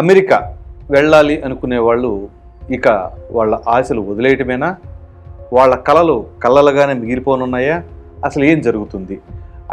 America వెళ్ళాలి అనుకునే వాళ్ళు ఇక వాళ్ళ ఆశలు వదిలేయటమేనా? వాళ్ళ కళలు కళ్ళలుగానే మిగిలిపోనున్నాయా? అసలు ఏం జరుగుతుంది?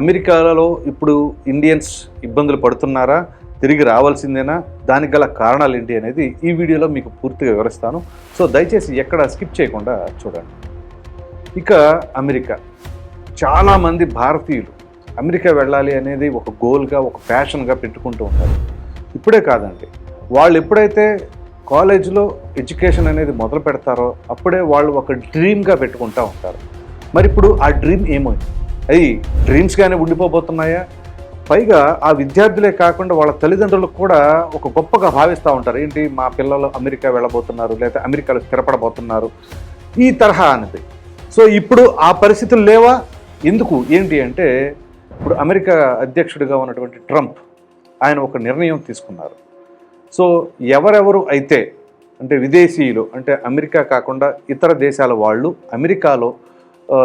అమెరికాలో ఇప్పుడు ఇండియన్స్ ఇబ్బందులు పడుతున్నారా? తిరిగి రావాల్సిందేనా? దానికి గల కారణాలు ఏంటి అనేది ఈ వీడియోలో మీకు పూర్తిగా వివరిస్తాను. సో దయచేసి ఎక్కడ స్కిప్ చేయకుండా చూడండి. ఇక అమెరికా. చాలామంది భారతీయులు అమెరికా వెళ్ళాలి అనేది ఒక గోల్గా ఒక ప్యాషన్గా పెట్టుకుంటూ ఉంటారు. ఇప్పుడే కాదండి. వాళ్ళు ఎప్పుడైతే కాలేజీలో ఎడ్యుకేషన్ అనేది మొదలు పెడతారో అప్పుడే వాళ్ళు ఒక డ్రీమ్గా పెట్టుకుంటూ ఉంటారు. మరి ఇప్పుడు ఆ డ్రీమ్ ఏమైంది? అవి డ్రీమ్స్గానే ఉండిపోబోతున్నాయా? పైగా ఆ విద్యార్థులే కాకుండా వాళ్ళ తల్లిదండ్రులకు కూడా ఒక గొప్పగా భావిస్తూ ఉంటారు. ఏంటి మా పిల్లలు అమెరికా వెళ్ళబోతున్నారు లేదా అమెరికాలో స్థిరపడబోతున్నారు. ఈ తరహా అనేది. సో ఇప్పుడు ఆ పరిస్థితులు లేవా? ఎందుకు? ఏంటి అంటే ఇప్పుడు అమెరికా అధ్యక్షుడిగా ఉన్నటువంటి ట్రంప్ ఆయన ఒక నిర్ణయం తీసుకున్నారు. సో ఎవరెవరు అయితే అంటే విదేశీయులు అంటే అమెరికా కాకుండా ఇతర దేశాల వాళ్ళు అమెరికాలో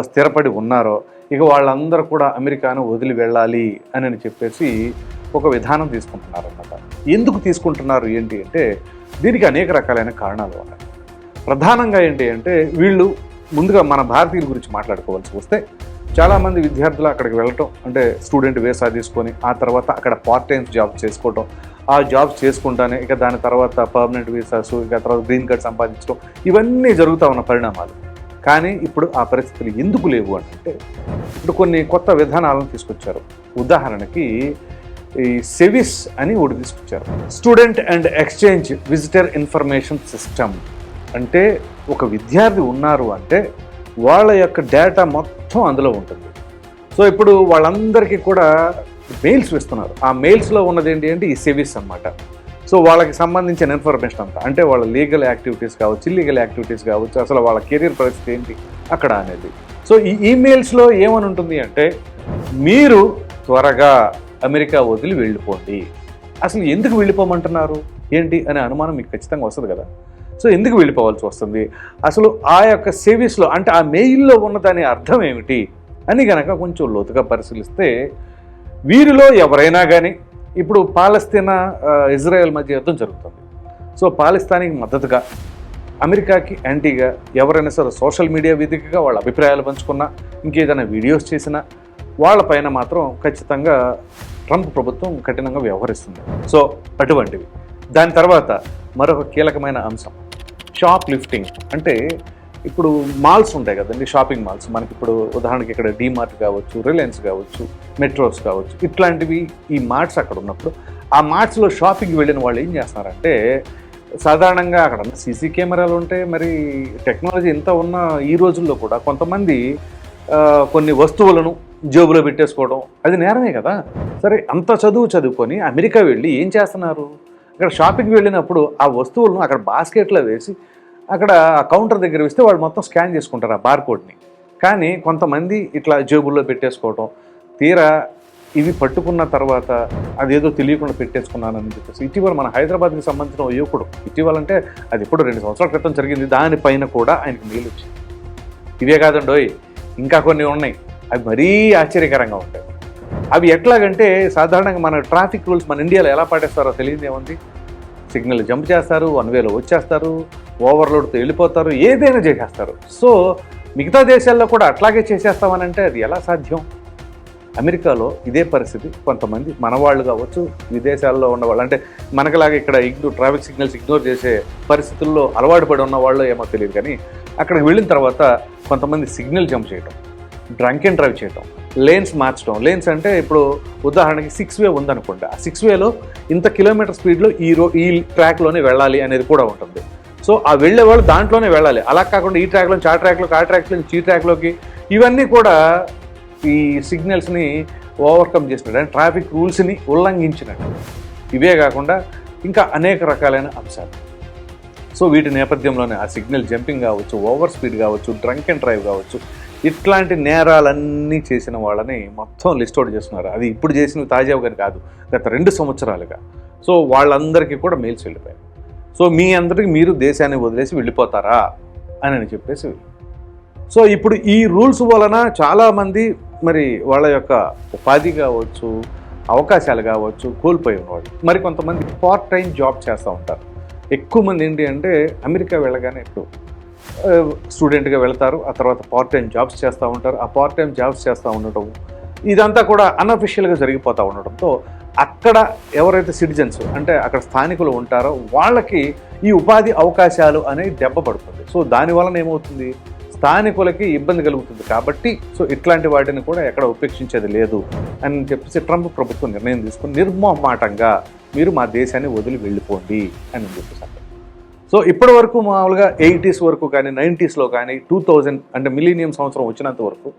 స్థిరపడి ఉన్నారో ఇక వాళ్ళందరూ కూడా అమెరికాను వదిలి వెళ్ళాలి అని అని చెప్పేసి ఒక విధానం తీసుకుంటున్నారు అన్నమాట ఎందుకు తీసుకుంటున్నారు ఏంటి అంటే దీనికి అనేక రకాలైన కారణాలు ఉన్నాయి. ప్రధానంగా ఏంటి అంటే వీళ్ళు ముందుగా మన భారతీయుల గురించి మాట్లాడుకోవాల్సి వస్తే చాలామంది విద్యార్థులు అక్కడికి వెళ్ళటం అంటే స్టూడెంట్ వేసా తీసుకొని ఆ తర్వాత అక్కడ పార్ట్ టైం జాబ్ చేసుకోవటం ఆ జాబ్స్ చేసుకుంటానే ఇక దాని తర్వాత పర్మనెంట్ వీసాస్ ఇక తర్వాత గ్రీన్ కార్డ్ సంపాదించడం ఇవన్నీ జరుగుతూ ఉన్న పరిణామాలు. కానీ ఇప్పుడు ఆ పరిస్థితులు ఎందుకు లేవు అంటే ఇప్పుడు కొన్ని కొత్త విధానాలను తీసుకొచ్చారు. ఉదాహరణకి ఈ సెవిస్ అని ఒకటి తీసుకొచ్చారు. Student and exchange visitor information system అంటే ఒక విద్యార్థి ఉన్నారు అంటే వాళ్ళ యొక్క డేటా మొత్తం అందులో ఉంటుంది. సో ఇప్పుడు వాళ్ళందరికీ కూడా మెయిల్స్ ఇస్తున్నారు ఆ మెయిల్స్లో ఉన్నది ఏంటి అంటే ఈ సెవీస్ అన్నమాట. సో వాళ్ళకి సంబంధించిన ఇన్ఫర్మేషన్ అంతా అంటే వాళ్ళ లీగల్ యాక్టివిటీస్ కావచ్చు ఇల్లీగల్ యాక్టివిటీస్ కావచ్చు అసలు వాళ్ళ కెరీర్ పరిస్థితి ఏంటి అక్కడ అనేది. సో ఈ ఈమెయిల్స్లో ఏమని ఉంటుంది అంటే మీరు త్వరగా అమెరికా వదిలి వెళ్ళిపోండి. అసలు ఎందుకు వెళ్ళిపోమంటున్నారు? ఏంటి అనే అనుమానం మీకు ఖచ్చితంగా వస్తుంది కదా. సో ఎందుకు వెళ్ళిపోవాల్సి వస్తుంది? అసలు ఆ యొక్క సేవీస్లో అంటే ఆ మెయిల్లో ఉన్న దాని అర్థం ఏమిటి? అని కనుక కొంచెం లోతుగా పరిశీలిస్తే వీరిలో ఎవరైనా కానీ ఇప్పుడు పాలస్తీనా ఇజ్రాయెల్ మధ్య యుద్ధం జరుగుతుంది. సో పాలిస్తానికి మద్దతుగా అమెరికాకి యాంటీగా ఎవరైనా సరే సోషల్ మీడియా వేదికగా వాళ్ళ అభిప్రాయాలు పంచుకున్నా ఇంకేదైనా వీడియోస్ చేసినా వాళ్ళపైన మాత్రం ఖచ్చితంగా ట్రంప్ ప్రభుత్వం కఠినంగా వ్యవహరిస్తుంది. సో అటువంటివి. దాని తర్వాత మరొక కీలకమైన అంశం. షాప్ లిఫ్టింగ్ అంటే ఇప్పుడు మాల్స్ ఉంటాయి కదండి షాపింగ్ మాల్స్ మనకి ఇప్పుడు ఉదాహరణకి ఇక్కడ డీమార్ట్ కావచ్చు రిలయన్స్ కావచ్చు మెట్రోస్ కావచ్చు ఇట్లాంటివి ఈ మార్ట్స్ అక్కడ ఉన్నప్పుడు ఆ మార్ట్స్లో షాపింగ్కి వెళ్ళిన వాళ్ళు ఏం చేస్తున్నారంటే సాధారణంగా అక్కడ సీసీ కెమెరాలు ఉంటాయి మరి టెక్నాలజీ ఎంత ఉన్న ఈ రోజుల్లో కూడా కొంతమంది కొన్ని వస్తువులను జేబులో పెట్టేసుకోవడం అది నేరమే కదా. సరే అంత చదువు చదువుకొని అమెరికా వెళ్ళి ఏం చేస్తున్నారు? అక్కడ షాపింగ్కి వెళ్ళినప్పుడు ఆ వస్తువులను అక్కడ బాస్కెట్లో వేసి అక్కడ కౌంటర్ దగ్గర ఇస్తే వాళ్ళు మొత్తం స్కాన్ చేసుకుంటారు ఆ బార్కోడ్ని. కానీ కొంతమంది ఇట్లా జేబుల్లో పెట్టేసుకోవటం తీరా ఇవి పట్టుకున్న తర్వాత అదేదో తెలియకుండా పెట్టేసుకున్నానని చెప్పేసి. ఇటీవల మన హైదరాబాద్కి సంబంధించిన యువకుడు ఇటీవల అంటే అది ఇప్పుడు రెండు సంవత్సరాల క్రితం జరిగింది దానిపైన కూడా ఆయనకు మెయిల్ వచ్చింది. ఇవే కాదండోయ్ ఇంకా కొన్ని ఉన్నాయి. అవి మరీ ఆశ్చర్యకరంగా ఉంటాయి. అవి ఎట్లాగంటే సాధారణంగా మన ట్రాఫిక్ రూల్స్ మన ఇండియాలో ఎలా పాటిస్తారో తెలియదు ఏముంది సిగ్నల్ జంప్ చేస్తారు వన్ వేలో వచ్చేస్తారు ఓవర్లోడ్తో వెళ్ళిపోతారు ఏదైనా చేసేస్తారు. సో మిగతా దేశాల్లో కూడా అట్లాగే చేసేస్తామనంటే అది ఎలా సాధ్యం? అమెరికాలో ఇదే పరిస్థితి. కొంతమంది మన వాళ్ళు కావచ్చు విదేశాల్లో ఉన్నవాళ్ళు అంటే మనకలాగా ఇక్కడ ఇగ్నోర్ ట్రాఫిక్ సిగ్నల్స్ ఇగ్నోర్ చేసే పరిస్థితుల్లో అలవాటు పడి ఉన్న వాళ్ళు ఏమో తెలియదు కానీ అక్కడికి వెళ్ళిన తర్వాత కొంతమంది సిగ్నల్ జంప్ చేయటం డ్రంక్ అండ్ డ్రైవ్ చేయటం లేన్స్ మార్చడం లేన్స్ అంటే ఇప్పుడు ఉదాహరణకి సిక్స్ వే ఉందనుకోండి. ఆ సిక్స్ వేలో ఇంత కిలోమీటర్ స్పీడ్లో ఈ రో ఈ ట్రాక్లోనే వెళ్ళాలి అనేది కూడా ఉంటుంది. సో ఆ వెళ్ళే వాళ్ళు దాంట్లోనే వెళ్ళాలి. అలా కాకుండా ఈ ట్రాక్లో ఆ ట్రాక్లోకి ఆ ట్రాక్లో ఈ ట్రాక్లోకి ఇవన్నీ కూడా ఈ సిగ్నల్స్ని ఓవర్కమ్ చేసినట్టు అండ్ ట్రాఫిక్ రూల్స్ని ఉల్లంఘించినట్టు. ఇవే కాకుండా ఇంకా అనేక రకాలైన అంశాలు. సో వీటి నేపథ్యంలోనే ఆ సిగ్నల్ జంపింగ్ కావచ్చు ఓవర్ స్పీడ్ కావచ్చు డ్రంక్ అండ్ డ్రైవ్ కావచ్చు ఇట్లాంటి నేరాలన్నీ చేసిన వాళ్ళని మొత్తం లిస్ట్ అవుట్ చేస్తున్నారు. అది ఇప్పుడు చేసినవి తాజావు గారు కాదు గత రెండు సంవత్సరాలుగా. సో వాళ్ళందరికీ కూడా మెయిల్స్ వెళ్ళిపోయాయి. సో మీ అందరికి మీరు దేశాన్ని వదిలేసి వెళ్ళిపోతారా అని అని చెప్పేసి సో ఇప్పుడు ఈ రూల్స్ వలన చాలామంది మరి వాళ్ళ యొక్క ఉపాధి కావచ్చు అవకాశాలు కావచ్చు కోల్పోయి ఉన్నవాళ్ళు మరి కొంతమంది పార్ట్ టైం జాబ్ చేస్తూ ఉంటారు. ఎక్కువ మంది ఏంటి అంటే అమెరికా వెళ్ళగానే ఇప్పుడు స్టూడెంట్గా వెళ్తారు ఆ తర్వాత పార్ట్ టైం జాబ్స్ చేస్తూ ఉంటారు. ఆ పార్ట్ టైం జాబ్స్ చేస్తూ ఉండటం ఇదంతా కూడా అన్అఫిషియల్గా జరిగిపోతూ ఉండటంతో అక్కడ ఎవరైతే సిటిజన్స్ అంటే అక్కడ స్థానికులు ఉంటారో వాళ్ళకి ఈ ఉపాధి అవకాశాలు అనేవి దెబ్బ పడుతుంది. సో దాని వలన ఏమవుతుంది? స్థానికులకి ఇబ్బంది కలుగుతుంది కాబట్టి సో ఇట్లాంటి వాటిని కూడా ఎక్కడ ఉపేక్షించేది లేదు అని చెప్పేసి ట్రంప్ ప్రభుత్వం నిర్ణయం తీసుకుని నిర్మోహమాటంగా మీరు మా దేశాన్ని వదిలి వెళ్ళిపోండి అని చెప్పేసి సో ఇప్పటి వరకు మామూలుగా ఎయిటీస్ వరకు కానీ నైంటీస్లో కానీ టూ థౌజండ్ అంటే మిలీనియం సంవత్సరం వచ్చినంత వరకు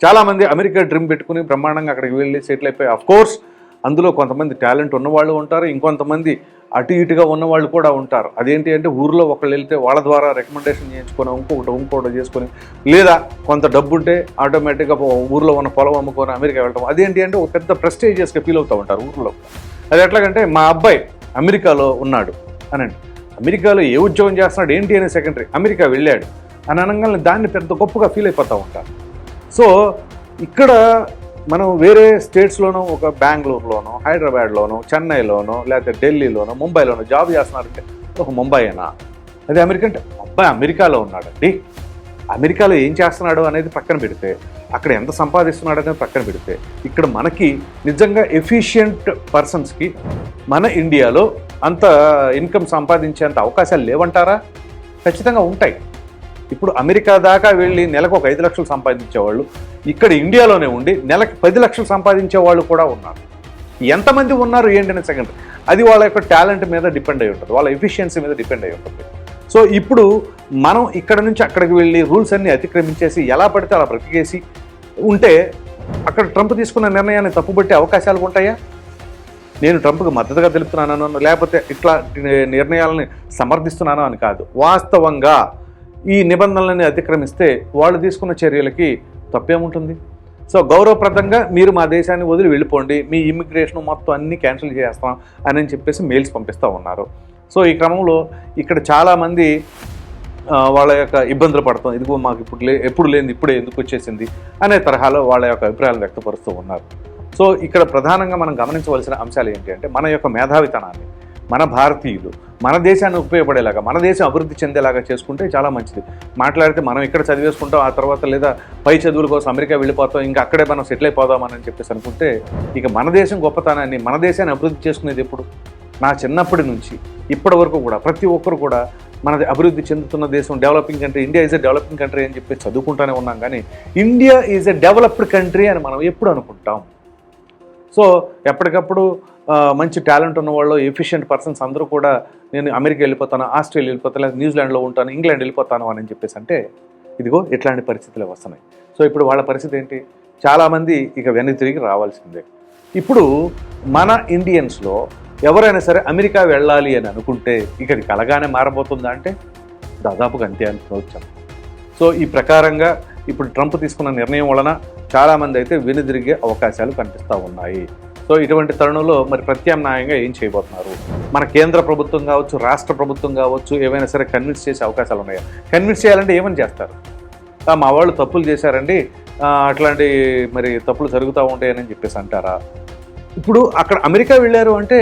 చాలామంది అమెరికా డ్రీమ్ పెట్టుకుని బ్రహ్మాండంగా అక్కడికి వెళ్ళి సెటిల్ అయిపోయి అఫ్ కోర్స్ అందులో కొంతమంది టాలెంట్ ఉన్నవాళ్ళు ఉంటారు ఇంకొంతమంది అటు ఇటుగా ఉన్నవాళ్ళు కూడా ఉంటారు. అదేంటి అంటే ఊర్లో ఒకళ్ళు వెళ్తే వాళ్ళ ద్వారా రికమెండేషన్ చేయించుకొని ఇంకొకటి ఇంకొకటి చేసుకొని లేదా కొంత డబ్బు ఉంటే ఆటోమేటిక్గా ఊర్లో ఉన్న పొలం అమ్ముకొని అమెరికా వెళ్ళడం అదేంటి అంటే ఒక పెద్ద ప్రెస్టేజియస్గా ఫీల్ అవుతూ ఉంటారు ఊర్లో. అది ఎట్లాగంటే మా అబ్బాయి అమెరికాలో ఉన్నాడు అనండి. అమెరికాలో ఏ ఉద్యోగం చేస్తున్నాడు ఏంటి అనే సెకండరీ అమెరికా వెళ్ళాడు. అని అనగానే దాన్ని పెద్ద గొప్పగా ఫీల్ అయిపోతూ ఉంటారు. సో ఇక్కడ మనం వేరే స్టేట్స్లోనో ఒక బెంగళూరులోనో హైదరాబాద్లోనో చెన్నైలోనో లేకపోతే ఢిల్లీలోనో ముంబైలోనో జాబ్ చేస్తున్నారంటే ఒక ముంబైనా అదే అమెరికా అంటే అబ్బాయి అమెరికాలో ఉన్నాడండి. అమెరికాలో ఏం చేస్తున్నాడు అనేది పక్కన పెడితే అక్కడ ఎంత సంపాదిస్తున్నాడు అనేది పక్కన పెడితే ఇక్కడ మనకి నిజంగా ఎఫిషియంట్ పర్సన్స్కి మన ఇండియాలో అంత ఇన్కమ్ సంపాదించేంత అవకాశాలు లేవంటారా? ఖచ్చితంగా ఉంటాయి. ఇప్పుడు అమెరికా దాకా వెళ్ళి నెలకు ఒక ఐదు లక్షలు సంపాదించేవాళ్ళు ఇక్కడ ఇండియాలోనే ఉండి నెలకు పది లక్షలు సంపాదించే వాళ్ళు కూడా ఉన్నారు. ఎంతమంది ఉన్నారు ఏంటనే సెకండ్ అది వాళ్ళ యొక్క టాలెంట్ మీద డిపెండ్ అయి ఉంటుంది వాళ్ళ ఎఫిషియన్సీ మీద డిపెండ్ అయి ఉంటుంది. సో ఇప్పుడు మనం ఇక్కడ నుంచి అక్కడికి వెళ్ళి రూల్స్ అన్ని అతిక్రమించేసి ఎలా పడితే అలా బ్రతికేసి ఉంటే అక్కడ ట్రంప్ తీసుకున్న నిర్ణయాన్ని తప్పుబట్టే అవకాశాలు ఉంటాయా? నేను ట్రంప్కి మద్దతుగా తెలుపుతున్నాను లేకపోతే ఇట్లా నిర్ణయాలని సమర్థిస్తున్నాను అని కాదు. వాస్తవంగా ఈ నిబంధనలని అతిక్రమిస్తే వాళ్ళు తీసుకున్న చర్యలకి తప్పేముంటుంది? సో గౌరవప్రదంగా మీరు మా దేశాన్ని వదిలి వెళ్ళిపోండి మీ ఇమిగ్రేషన్ మొత్తం అన్ని క్యాన్సిల్ చేస్తాం అని చెప్పేసి మెయిల్స్ పంపిస్తూ ఉన్నారు. సో ఈ క్రమంలో ఇక్కడ చాలామంది వాళ్ళ యొక్క ఇబ్బందులు పడతాం ఇదిగో మాకు ఇప్పుడు లే ఎప్పుడు లేని ఇప్పుడే ఎందుకు వచ్చేసింది అనే తరహాలో వాళ్ళ యొక్క అభిప్రాయాలు వ్యక్తపరుస్తూ ఉన్నారు. సో ఇక్కడ ప్రధానంగా మనం గమనించవలసిన అంశాలు ఏంటి అంటే మన యొక్క మేధావితనాన్ని. మన భారతీయులు మన దేశాన్ని ఉపయోగపడేలాగా మన దేశం అభివృద్ధి చెందేలాగా చేసుకుంటే చాలా మంచిది. మాట్లాడితే మనం ఇక్కడ చదివేసుకుంటాం ఆ తర్వాత లేదా పై చదువుల కోసం అమెరికా వెళ్ళిపోతాం ఇంకా అక్కడే మనం సెటిల్ అయిపోదామని చెప్పేసి అనుకుంటే ఇక మన దేశం గొప్పతనాన్ని మన దేశాన్ని అభివృద్ధి చేసుకునేది ఎప్పుడు? నా చిన్నప్పటి నుంచి ఇప్పటి వరకు కూడా ప్రతి ఒక్కరు కూడా మనది అభివృద్ధి చెందుతున్న దేశం developing country India is a developing country అని చెప్పి చదువుకుంటూనే ఉన్నాం కానీ India is a developed country అని మనం ఎప్పుడు అనుకుంటాం? సో ఎప్పటికప్పుడు మంచి టాలెంట్ ఉన్న వాళ్ళు ఎఫిషియెంట్ పర్సన్స్ అందరూ కూడా నేను అమెరికా వెళ్ళిపోతాను ఆస్ట్రేలియా వెళ్ళిపోతాను లేదా న్యూజిలాండ్లో ఉంటాను ఇంగ్లాండ్ వెళ్ళిపోతాను అని చెప్పేసి అంటే ఇదిగో ఇట్లాంటి పరిస్థితులు వస్తున్నాయి. సో ఇప్పుడు వాళ్ళ పరిస్థితి ఏంటి? చాలామంది ఇక వెనక్కి తిరిగి రావాల్సిందే. ఇప్పుడు మన ఇండియన్స్లో ఎవరైనా సరే అమెరికా వెళ్ళాలి అని అనుకుంటే ఇక అది కలగానే మారబోతుందా అంటే దాదాపుగా అంతే అనుకోవచ్చాం సో ఈ ప్రకారంగా ఇప్పుడు ట్రంప్ తీసుకున్న నిర్ణయం వలన చాలామంది అయితే వెనుదిరిగే అవకాశాలు కనిపిస్తూ ఉన్నాయి. సో ఇటువంటి తరుణంలో మరి ప్రత్యామ్నాయంగా ఏం చేయబోతున్నారు? మన కేంద్ర ప్రభుత్వం కావచ్చు రాష్ట్ర ప్రభుత్వం కావచ్చు ఏవైనా సరే కన్విన్స్ చేసే అవకాశాలు ఉన్నాయా? కన్విన్స్ చేయాలంటే ఏమని చేస్తారు? మా వాళ్ళు తప్పులు చేశారండి. అట్లాంటి మరి తప్పులు జరుగుతూ ఉంటాయని చెప్పేసి అంటారా? ఇప్పుడు అక్కడ అమెరికా వెళ్ళారు అంటే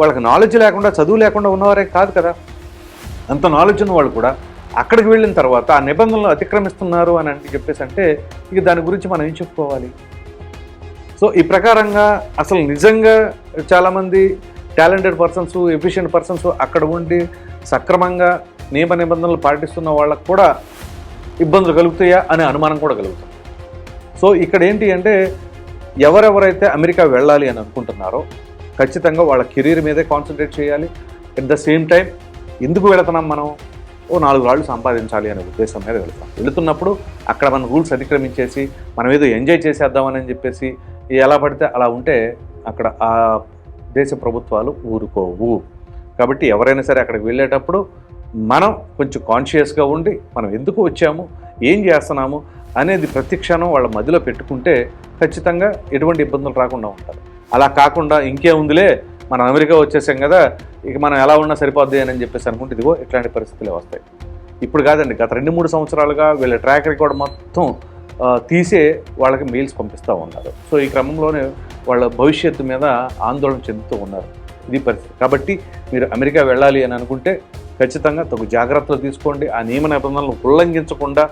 వాళ్ళకి నాలెడ్జ్ లేకుండా చదువు లేకుండా ఉన్నవారే కాదు కదా. అంత నాలెడ్జ్ ఉన్న వాళ్ళు కూడా అక్కడికి వెళ్ళిన తర్వాత ఆ నిబంధనలు అతిక్రమిస్తున్నారు అని అంటే చెప్పేసి అంటే ఇక దాని గురించి మనం ఏం చెప్పుకోవాలి? సో ఈ ప్రకారంగా అసలు నిజంగా చాలామంది టాలెంటెడ్ పర్సన్స్ ఎఫిషియెంట్ పర్సన్స్ అక్కడ ఉండి సక్రమంగా నియమ నిబంధనలు పాటిస్తున్న వాళ్ళకు కూడా ఇబ్బందులు కలుగుతాయా అనే అనుమానం కూడా కలుగుతుంది. సో ఇక్కడ ఏంటి అంటే ఎవరెవరైతే అమెరికా వెళ్ళాలి అని అనుకుంటున్నారో ఖచ్చితంగా వాళ్ళ కెరీర్ మీదే కాన్సన్ట్రేట్ చేయాలి. అట్ ద సేమ్ టైం ఎందుకు వెళుతున్నాం మనం? ఓ నాలుగు రాళ్ళు సంపాదించాలి అనే ఉద్దేశం మీద వెళుతాం వెళుతున్నప్పుడు అక్కడ మన రూల్స్ అతిక్రమించేసి మనం ఏదో ఎంజాయ్ చేసేద్దామని చెప్పేసి ఎలా పడితే అలా ఉంటే అక్కడ ఆ దేశ ప్రభుత్వాలు ఊరుకోవు. కాబట్టి ఎవరైనా సరే అక్కడికి వెళ్ళేటప్పుడు మనం కొంచెం కాన్షియస్గా ఉండి మనం ఎందుకు వచ్చాము ఏం చేస్తున్నాము అనేది ప్రతి క్షణం వాళ్ళ మధ్యలో పెట్టుకుంటే ఖచ్చితంగా ఎటువంటి ఇబ్బందులు రాకుండా ఉంటారు. అలా కాకుండా ఇంకేముందిలే మనం అమెరికా వచ్చేసాం కదా ఇక మనం ఎలా ఉన్నా సరిపోద్ది అని చెప్పేసి అనుకుంటే ఇదిగో ఇట్లాంటి పరిస్థితులే వస్తాయి. ఇప్పుడు కాదండి గత రెండు మూడు సంవత్సరాలుగా వీళ్ళ ట్రాక్ రికార్డ్ మొత్తం తీసే వాళ్ళకి మెయిల్స్ పంపిస్తూ ఉన్నారు. సో ఈ క్రమంలోనే వాళ్ళ భవిష్యత్తు మీద ఆందోళన చెందుతూ ఉన్నారు. ఇది పరిస్థితి. కాబట్టి మీరు అమెరికా వెళ్ళాలి అని అనుకుంటే ఖచ్చితంగా తగు జాగ్రత్తలు తీసుకోండి. ఆ నియమ నిబంధనలను ఉల్లంఘించకుండా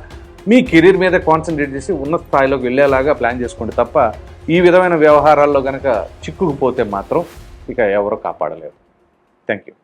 మీ కెరీర్ మీద కాన్సన్ట్రేట్ చేసి ఉన్నత స్థాయిలోకి వెళ్ళేలాగా ప్లాన్ చేసుకోండి తప్ప ఈ విధమైన వ్యవహారాల్లో కనుక చిక్కుకుపోతే మాత్రం ఇక ఎవరు కాపాడలేరు. Thank you